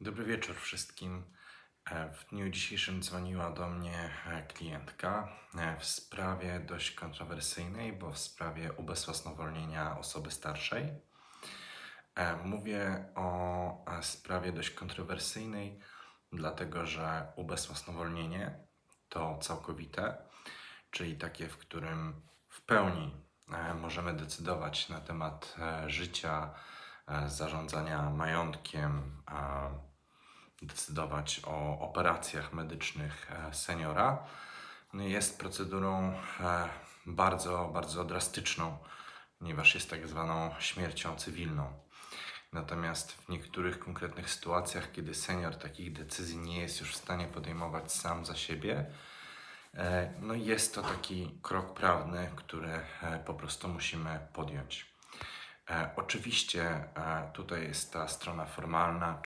Dobry wieczór wszystkim. E, W dniu dzisiejszym dzwoniła do mnie e, klientka e, w sprawie dość kontrowersyjnej, bo w sprawie ubezwłasnowolnienia osoby starszej. Mówię o sprawie dość kontrowersyjnej, dlatego że ubezwłasnowolnienie to całkowite, czyli takie, w którym w pełni możemy decydować na temat życia, zarządzania majątkiem, e, decydować o operacjach medycznych e, seniora, no jest procedurą e, bardzo, bardzo drastyczną, ponieważ jest tak zwaną śmiercią cywilną. Natomiast w niektórych konkretnych sytuacjach, kiedy senior takich decyzji nie jest już w stanie podejmować sam za siebie, e, no jest to taki krok prawny, który e, po prostu musimy podjąć. E, Oczywiście e, tutaj jest ta strona formalna,